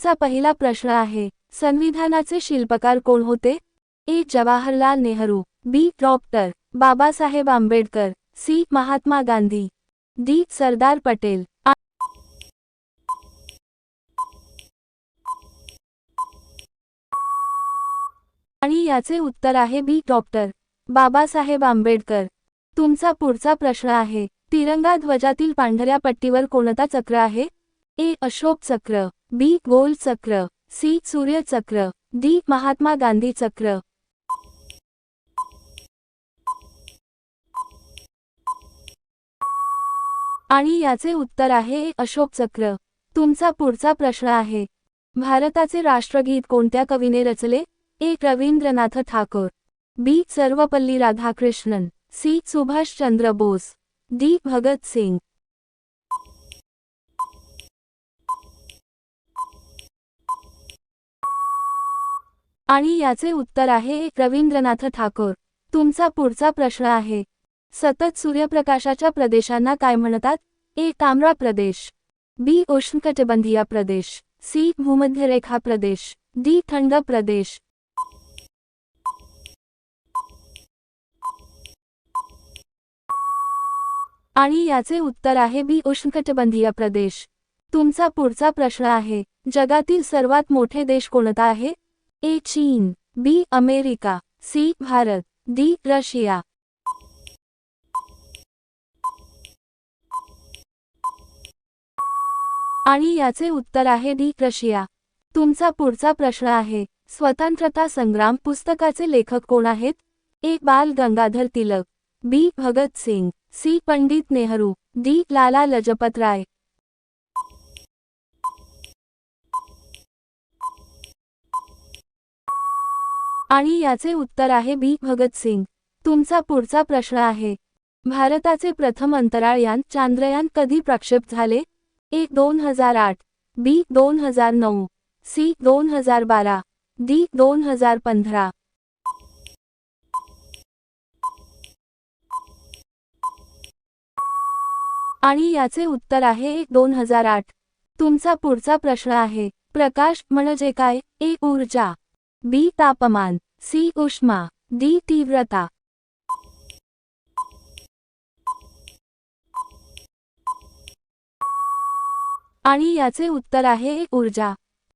तुमचा पहिला प्रश्न आहे संविधानाचे शिल्पकार कोण होते? A. Jawaharlal Nehru B. Doctor Babasaheb Ambedkar C. Mahatma Gandhi D. Sardar Patel. आणि याचे उत्तर आहे बी. डॉक्टर बाबासाहेब आंबेडकर. तुमचा पुढचा प्रश्न आहे तिरंगा ध्वजातील पांढऱ्या पट्टीवर कोणता चक्र आहे? ए. अशोक चक्र. बी. गोल चक्र सी. सूर्य चक्र डी. महात्मा गांधी चक्र. आणि याचे उत्तर आहे अशोक चक्र. तुमचा पुढचा प्रश्न आहे. भारताचे राष्ट्रगीत कोणत्या कवीने रचले? A. Rabindranath Thakur. B. Sarvepalli Radhakrishnan. C. Subhash Chandra Bose. D. Bhagat Singh. आणि याचे उत्तर आहे रवींद्रनाथ ठाकूर. तुमचा पुढचा प्रश्न आहे सतत सूर्यप्रकाशाच्या प्रदेशांना काय म्हणतात? ए. तांबडा प्रदेश बी. उष्णकटिबंधीय प्रदेश सी. भूमध्यरेखा प्रदेश डी. थंड प्रदेश. आणि याचे उत्तर आहे बी. उष्णकटिबंधीय प्रदेश. तुमचा पुढचा प्रश्न आहे जगातील सर्वात मोठे देश कोणता आहे? ए चीन B America C Bharat D Russia. आणि याचे उत्तर आहे डी रशिया. तुमचा पुढचा प्रश्न आहे स्वतंत्रता संग्राम पुस्तकाचे लेखक कोण आहेत? A Bal Gangadhar Tilak B Bhagat Singh C Pandit Nehru D Lala Lajpat Rai. आणि याचे उत्तर आहे बी. भगत सिंग. तुमचा पुढचा प्रश्न आहे. भारताचे प्रथम अंतराळयान चांद्रयान कधी प्रक्षेप झाले? एक दोन हजार आठ. बी. दोन हजार नऊ. सी. दोन हजार बारा. डी. दोन हजार पंधरा. आणि याचे उत्तर आहे एक दोन हजार आठ. तुमचा पुढचा प्रश्न आहे. प्रकाश म्हणजे काय? एक ऊर्जा. बी तापमान सी उष्मा डी तीव्रता. आणि याचे उत्तर आहे एक ऊर्जा.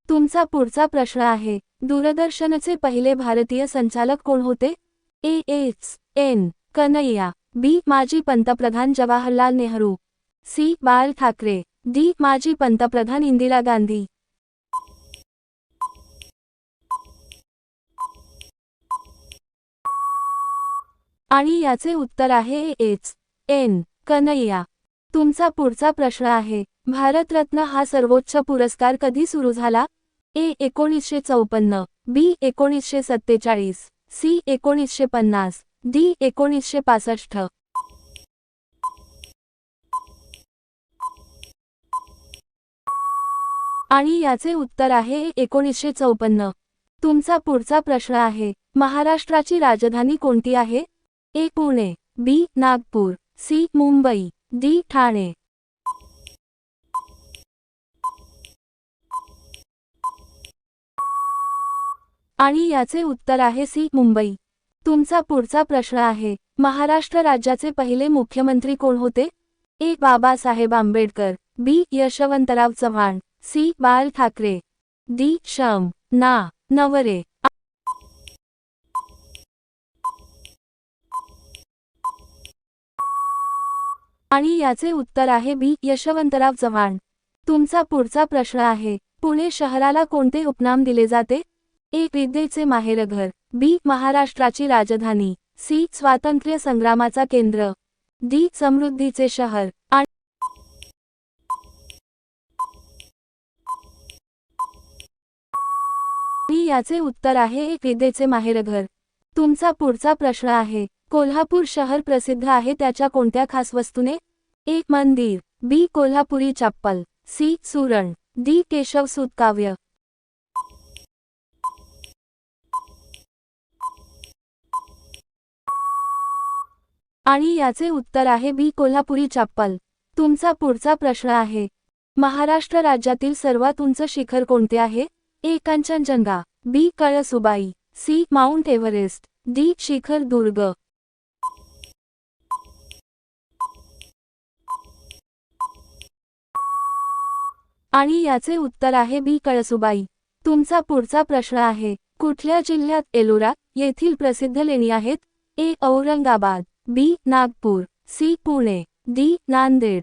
तुमचा पुढचा प्रश्न आहे दूरदर्शनचे पहिले भारतीय संचालक कोण होते? A H N Kanhaiya. B माजी पंतप्रधान जवाहरलाल नेहरू. सी बाल ठाकरे. डी माजी पंतप्रधान इंदिरा गांधी. आणि याचे उत्तर आहे एच. एन. कन्हैया. तुमचा पुढचा प्रश्न आहे भारतरत्न हा सर्वोच्च पुरस्कार कधी सुरू झाला? ए. एकोणीसशे चौपन्न बी. एकोणीसशे सत्तेचाळीस सी. एकोणीसशे पन्नास डी. एकोणीसशे पासष्ट. आणि याचे उत्तर आहे एकोणीसशे चौपन्न. तुमचा पुढचा प्रश्न आहे महाराष्ट्राची राजधानी कोणती आहे? A Pune B Nagpur C Mumbai D Thane. आणि याचे उत्तर आहे सी मुंबई. तुमचा पुढचा प्रश्न आहे महाराष्ट्र राज्याचे पहिले मुख्यमंत्री कोण होते? A Babasaheb Ambedkar B Yashwantrao Chavan C Bal Thackeray D शम ना नवरे. आणि याचे उत्तर आहे बी. यशवंतराव चव्हाण. तुमचा पुढचा प्रश्न आहे पुणे शहराला कोणते उपनाम दिले जाते? ए. विद्येचे माहेरघर. बी. महाराष्ट्राची राजधानी. सी. स्वातंत्र्य संग्रामाचा केंद्र. डी. समृद्धीचे शहर. आणि याचे उत्तर आहे एक विद्येचे माहेरघर. तुमचा पुढचा प्रश्न आहे कोल्हापूर शहर प्रसिद्ध आहे त्याच्या कोणत्या खास वस्तूने? एक मंदिर बी. कोल्हापुरी चप्पल सी. सुरण डी. केशव काव्य. आणि याचे उत्तर आहे बी. कोल्हापुरी चप्पल. तुमचा पुढचा प्रश्न आहे. महाराष्ट्र राज्यातील सर्वात उंच शिखर कोणते आहे? A. Kanchenjunga B. Kalsubai C. Mount Everest D. शिखर दुर्ग. आणि याचे उत्तर आहे बी. कळसुबाई. तुमचा पुढचा प्रश्न आहे कुठल्या जिल्ह्यात एलोरा येथील प्रसिद्ध लेणी आहेत? A. Aurangabad B. Nagpur C. Pune D. Nanded.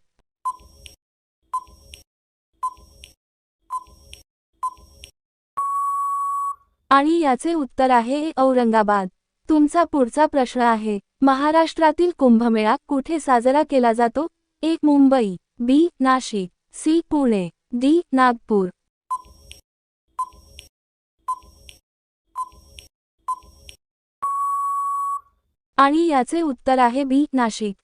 आणि याचे उत्तर आहे ए. औरंगाबाद. तुमचा पुढचा प्रश्न आहे महाराष्ट्रातील कुंभमेळा कुठे साजरा केला जातो? A. Mumbai B. Nashik C. Pune. D Nagpur. आणि याचे उत्तर आहे बी नाशिक.